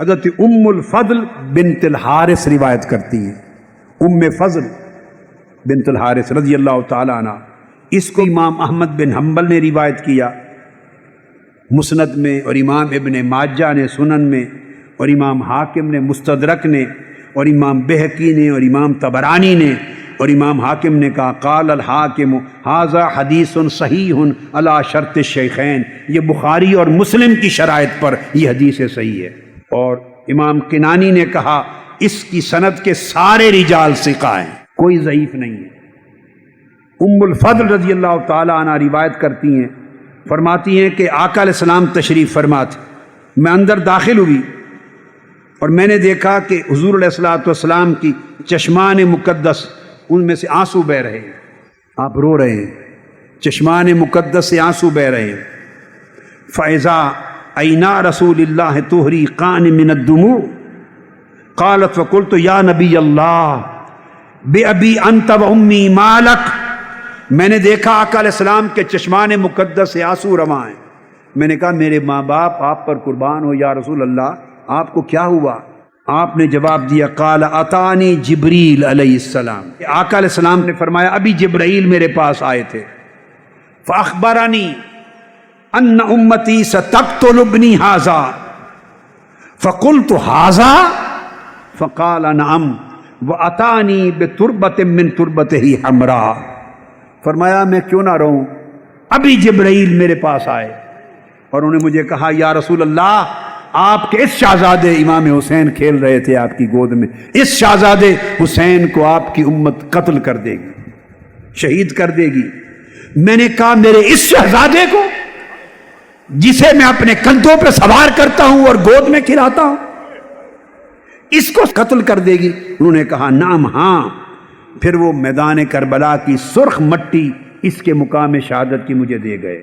حضرت ام الفضل بنت الحارث روایت کرتی ہیں ام فضل بنت الحارث رضی اللہ تعالیٰ عنہ، اس کو امام احمد بن حنبل نے روایت کیا۔ مسند میں اور امام ابن ماجہ نے، سنن میں اور امام حاکم نے، مستدرک نے اور امام بہکی نے اور امام تبرانی نے اور امام حاکم نے کہا، قال الحاکم حاضہ حدیث صحیح علی شرط شیخین یہ بخاری اور مسلم کی شرائط پر یہ حدیث صحیح ہے۔ اور امام کنانی نے کہا، اس کی سند کے سارے رجال سکھا ہیں، کوئی ضعیف نہیں ہے۔ ام الفضل رضی اللہ تعالیٰ عنہ روایت کرتی ہیں، فرماتی ہیں کہ آقا علیہ السلام تشریف فرمات، میں اندر داخل ہوئی اور میں نے دیکھا کہ حضور علیہ السلاۃ والسلام کی چشمان مقدس ان میں سے آنسو بہ رہے ہیں۔ آپ رو رہے ہیں۔ چشمان مقدس سے آنسو بہ رہے ہیں۔ فیضا اینا رسول اللہ توہری قان من الدموع؟ قالت وقلت یا نبی اللہ، بے ابی انت و امی مالک۔ میں نے دیکھا آقا علیہ السلام کے چشمان مقدس سے آنسو رواں ہیں۔ میں نے کہا، میرے ماں باپ، آپ پر قربان ہو، یا رسول اللہ، آپ کو کیا ہوا؟ آپ نے جواب دیا، قال، اتانی جبریل علیہ السلام۔ آقا علیہ السلام نے فرمایا، ابھی جبرائیل میرے پاس آئے تھے۔ فاخبرانی ان امتی ستقتل ابنی حاضا فقلت حاضا فقال نعم. واتانی بتربت من تربت ہی ہمرا فرمایا، میں کیوں نہ رہوں؟ ابھی جبرائیل میرے پاس آئے اور انہوں نے مجھے کہا، یا رسول اللہ، آپ کے اس شہزادے امام حسین کھیل رہے تھے آپ کی گود میں، اس شہزادے حسین کو آپ کی امت قتل کر دے گی، شہید کر دے گی۔ میں نے کہا، میرے اس شہزادے کو جسے میں اپنے کندھوں پہ سوار کرتا ہوں اور گود میں کھلاتا ہوں، اس کو قتل کر دے گی۔ انہوں نے کہا نام ہاں۔ پھر وہ میدان کربلا کی سرخ مٹی اس کے مقام شہادت کی مجھے دے گئے۔